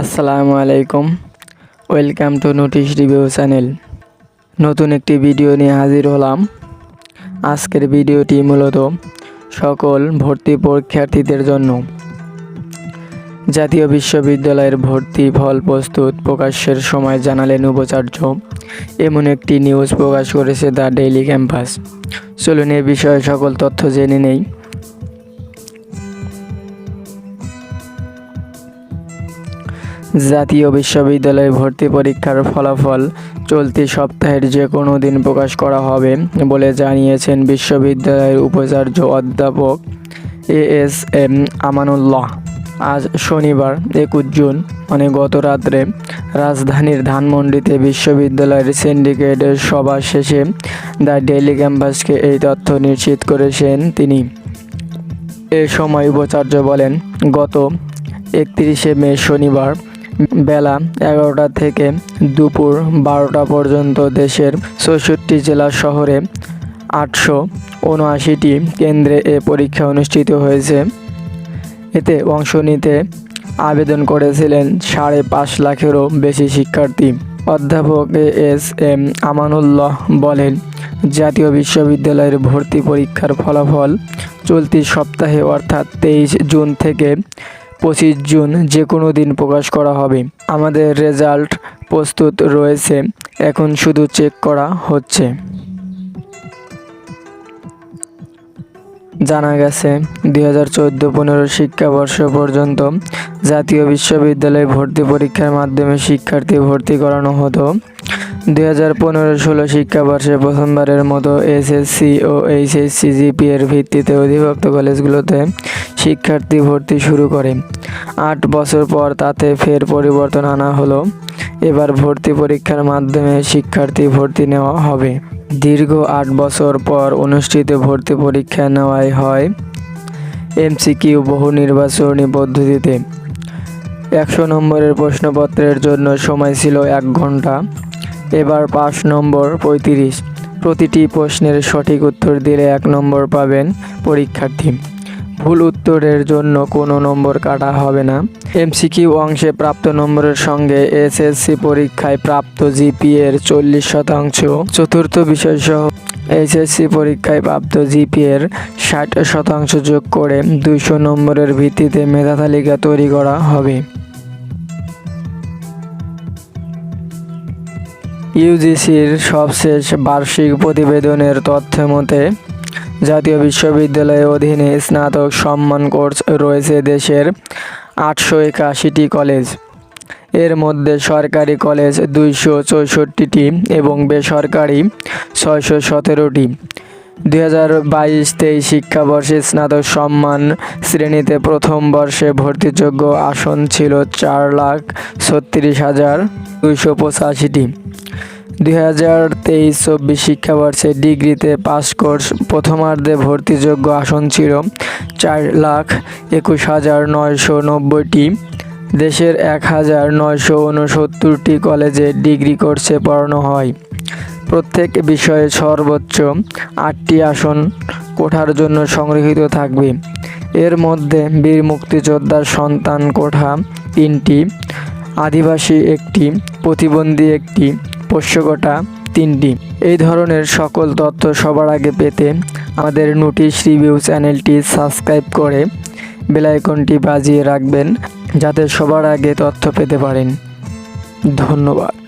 আসসালামু আলাইকুম। Welcome to notice review channel নতুন একটি ভিডিও নিয়ে হাজির হলাম। আজকের ভিডিওটি মূলত সকল ভর্তি পরীক্ষার্থীদের জন্য। জাতীয় বিশ্ববিদ্যালয়ের ভর্তি ফল প্রস্তুত প্রকাশের সময় জানালেন উপাচার্য। এমন একটি নিউজ প্রকাশ করেছে দ্য ডেইলি ক্যাম্পাস চলুন এ বিষয়ে সকল তথ্য জেনে নেই। জাতীয় বিশ্ববিদ্যালয়ে ভর্তি পরীক্ষার ফলাফল চলতি সপ্তাহের যে কোনো দিন প্রকাশ করা হবে বলে জানিয়েছেন বিশ্ববিদ্যালয়ের উপাচার্য অধ্যাপক এ এস এম আমানুল্লাহ। আজ শনিবার একুশ জুন মানে গত রাত্রে রাজধানীর ধানমন্ডিতে বিশ্ববিদ্যালয়ের সিন্ডিকেটের সভা শেষে দ্য ডেইলি ক্যাম্পাসকে এই তথ্য নিশ্চিত করেছেন তিনি। এ সময় উপাচার্য বলেন, গত একত্রিশে মে শনিবার বেলা এগারোটা থেকে দুপুর বারোটা পর্যন্ত দেশের চৌষট্টি জেলা শহরে আটশো উনআশিটি কেন্দ্রে এ পরীক্ষা অনুষ্ঠিত হয়েছে। এতে অংশ নিতে আবেদন করেছিলেন সাড়ে পাঁচ লাখেরও বেশি শিক্ষার্থী। অধ্যাপক এস এম আমানুল্লাহ বলেন, জাতীয় বিশ্ববিদ্যালয়ের ভর্তি পরীক্ষার ফলাফল চলতি সপ্তাহে অর্থাৎ তেইশ জুন থেকে পঁচিশ জুন যে কোনো দিন প্রকাশ করা হবে। আমাদের রেজাল্ট প্রস্তুত রয়েছে। এখন শুধু চেক করা হচ্ছে। জানা গেছে, দুই হাজার চোদ্দ পনেরো শিক্ষাবর্ষ পর্যন্ত জাতীয় বিশ্ববিদ্যালয়ে ভর্তি পরীক্ষার মাধ্যমে শিক্ষার্থী ভর্তি করানো হতো। দুই হাজার পনেরো ষোলো শিক্ষাবর্ষে প্রথমবারের মতো এসএসসি ও এইচএসসি জিপি এর ভিত্তিতে অধিভুক্ত কলেজগুলোতে শিক্ষার্থী ভর্তি শুরু করে। আট বছর পর তাতে ফের পরিবর্তন আনা হলো। এবার ভর্তি পরীক্ষার মাধ্যমে শিক্ষার্থী ভর্তি নেওয়া হবে। দীর্ঘ আট বছর পর অনুষ্ঠিত ভর্তি পরীক্ষা নেওয়াই হয় এমসিকিউ বহু নির্বাচনী পদ্ধতিতে। একশো নম্বরের প্রশ্নপত্রের জন্য সময় ছিল এক ঘণ্টা এবার পাঁচ নম্বর পঁয়ত্রিশ। প্রতিটি প্রশ্নের সঠিক উত্তর দিলে এক নম্বর পাবেন পরীক্ষার্থী। ভুল উত্তরের জন্য কোনো নম্বর কাটা হবে না। এমসিকিউ অংশে প্রাপ্ত নম্বরের সঙ্গে এসএসসি পরীক্ষায় প্রাপ্ত জিপিএর চল্লিশ শতাংশ। চতুর্থ বিষয়সহ এইচএসসি পরীক্ষায় প্রাপ্ত জিপিএর ষাট শতাংশ যোগ করে দুইশো নম্বরের ভিত্তিতে মেধা তালিকা তৈরি করা হবে। ইউজিসির সবশেষ বার্ষিক প্রতিবেদনের তথ্য মতে, জাতীয় বিশ্ববিদ্যালয়ের অধীনে স্নাতক সম্মান কোর্স রয়েছে দেশের আটশো একাশিটি কলেজ। এর মধ্যে সরকারি কলেজ দুইশো চৌষট্টিটি এবং বেসরকারি ছয়শো সতেরোটি। দুই হাজার বাইশ তেইশ শিক্ষাবর্ষে স্নাতক সম্মান শ্রেণীতে প্রথম বর্ষে ভর্তিযোগ্য আসন ছিল চার লাখ ছত্রিশ হাজার দুইশো পঁচাশিটি। দুই হাজার তেইশ চব্বিশ শিক্ষাবর্ষে ডিগ্রিতে পাস কোর্স প্রথমার্ধে ভর্তিযোগ্য আসন ছিল চার লাখ একুশ হাজার নয়শো নব্বইটি। দেশের এক হাজার নয়শো উনসত্তরটি কলেজে ডিগ্রি কোর্সে পড়ানো হয়। প্রত্যেক বিষয়ে সর্বোচ্চ আটটি আসন কোঠার জন্য সংরক্ষিত থাকবে। এর মধ্যে বীর মুক্তিযোদ্ধার সন্তান কোঠা তিনটি, আদিবাসী একটি, প্রতিবন্ধী একটি পোষ্যকোটা তিনটি। এই ধরনের সকল তথ্য সবার আগে পেতে আমাদের নোটিশ রিভিউ চ্যানেলটি সাবস্ক্রাইব করে বেলাইকনটি বাজিয়ে রাখবেন যাতে সবার আগে তথ্য পেতে পারেন। ধন্যবাদ।